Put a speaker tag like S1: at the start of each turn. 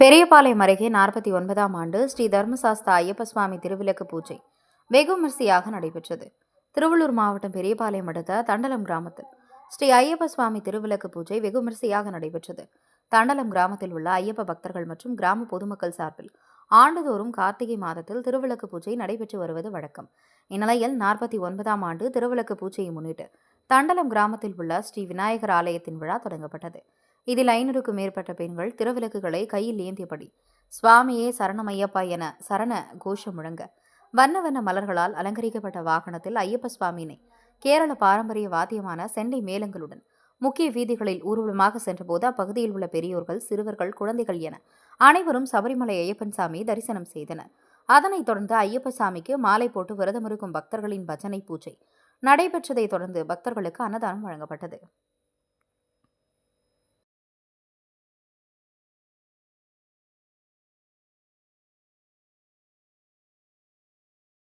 S1: பெரியபாளையம் அருகே நாற்பத்தி ஒன்பதாம் ஆண்டு ஸ்ரீ தர்மசாஸ்தா ஐயப்ப சுவாமி திருவிளக்கு பூஜை வெகு விமரிசையாக நடைபெற்றது. திருவள்ளூர் மாவட்டம் பெரியபாளையம் அடுத்த தண்டலம் கிராமத்தில் ஸ்ரீ ஐயப்ப சுவாமி திருவிளக்கு பூஜை வெகு விமரிசையாக நடைபெற்றது. தண்டலம் கிராமத்தில் உள்ள ஐயப்ப பக்தர்கள் மற்றும் கிராம பொதுமக்கள் சார்பில் ஆண்டுதோறும் கார்த்திகை மாதத்தில் திருவிளக்கு பூஜை நடைபெற்று வருவது வழக்கம். இந்நிலையில் நாற்பத்தி ஒன்பதாம் ஆண்டு திருவிளக்கு பூஜையை முன்னிட்டு தண்டலம் கிராமத்தில் உள்ள ஸ்ரீ விநாயகர் ஆலயத்தின் விழா தொடங்கப்பட்டது. இதில் ஐநூறுக்கும் மேற்பட்ட பெண்கள் திருவிளக்குகளை கையில் ஏந்தியபடி சுவாமியே சரணமையப்பா என சரண கோஷம் முழங்க வண்ண வண்ண மலர்களால் அலங்கரிக்கப்பட்ட வாகனத்தில் ஐயப்ப சுவாமியினை கேரள பாரம்பரிய வாத்தியமான செண்டை மேளங்களுடன் முக்கிய வீதிகளில் ஊர்வலமாக சென்றபோது அப்பகுதியில் உள்ள பெரியோர்கள் சிறுவர்கள் குழந்தைகள் என அனைவரும் சபரிமலை ஐயப்பன் சாமி தரிசனம் செய்தனர். அதனைத் தொடர்ந்து ஐயப்ப சாமிக்கு மாலை போட்டு விரதமிருக்கும் பக்தர்களின் பஜனை பூஜை நடைபெற்றதைத் தொடர்ந்து பக்தர்களுக்கு அன்னதானம் வழங்கப்பட்டது.